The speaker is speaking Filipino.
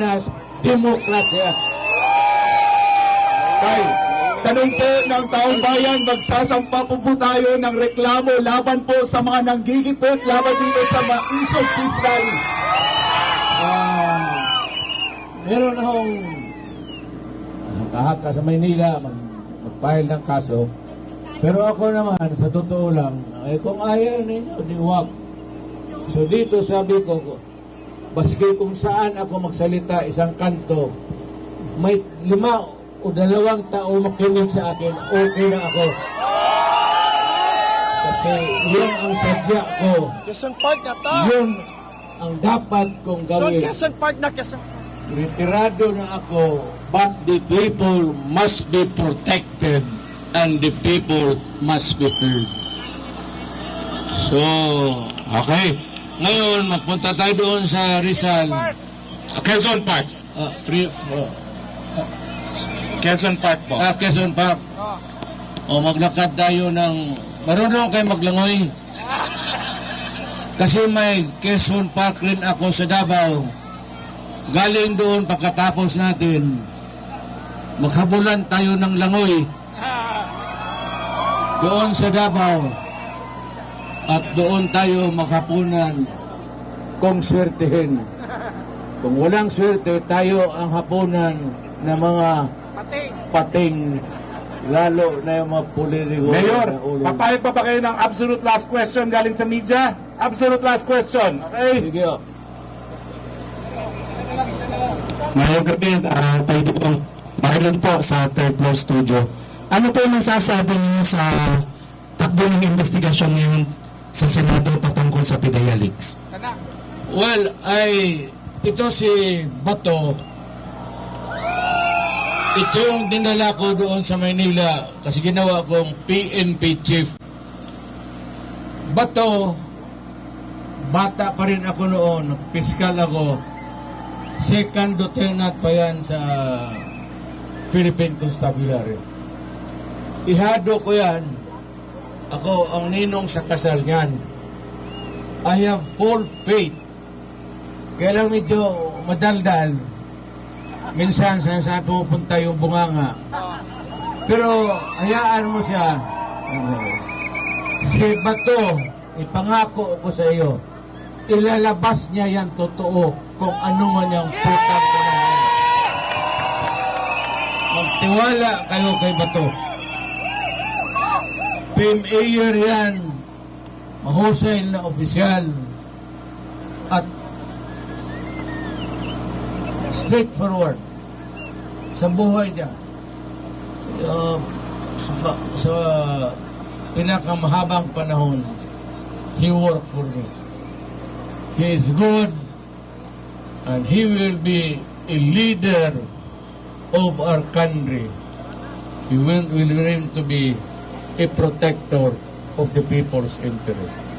Pilipinas, demokrasya. Kay, tanong po ng taong bayan, magsasampa po po tayo ng reklamo laban po sa mga nanggigipit laban dito sa Maisog Peace Rally. Ah, meron akong kahaka sa Maynila mag, mag-file ng kaso. Pero ako naman, sa totoo lang, eh kung ayaw ninyo, di wag. So dito sabi ko, baski kung saan ako magsalita isang kanto, may lima o dalawang tao makinig sa akin, okay na ako. Kasi yun ang sadya ko. Quezon Park na to. Yun ang dapat kong So, gawin. Quezon Park na Quezon Retirado na ako, but the people must be protected and the people must be heard. So, okay. Ngayon, magpunta tayo doon sa Rizal. Park. Quezon Park. Uh, free, uh, Quezon Park po. ah, Quezon Park. O Oh. maglakad tayo ng... Marunong kayo maglangoy. Kasi may Quezon Park rin ako sa Davao. Galing doon pagkatapos natin, maghabulan tayo ng langoy doon sa Davao. At doon tayo maghapunan kung swertehin. Kung walang swerte, tayo ang hapunan ng mga Pating. pating lalo na yung mga pulirigo Mayor, papayag pa ba kayo ng absolute last question galing sa media? Absolute last question, okay? Sige, oh. Mayroong gabi, uh, tayo po, Marlon po sa third floor studio. Ano po yung masasabi niyo sa takbo ng investigasyon ngayon sa Senado patungkol sa Pidea Leaks? Well, ay ito si Bato. Ito yung dinala ko doon sa Maynila kasi ginawa kong PNP chief. Bato, bata pa rin ako noon, fiscal ako. Second lieutenant pa yan sa Philippine Constabulary. Ihado ko yan. Ako ang ninong sa kasal niyan. I have full faith. Kaya lang medyo madaldal. Minsan sa saan pupunta yung bunganga. Pero hayaan mo siya. Si Bato, ipangako ko sa iyo, ilalabas niya yan totoo kung ano man yung putang panahon. Magtiwala kayo kay Bato. PMAyer yan, mahusay na opisyal at straightforward sa buhay niya. Uh, sa, sa pinakamahabang panahon, he worked for me. He is good and he will be a leader of our country. He will, will aim to be a protector of the people's interest.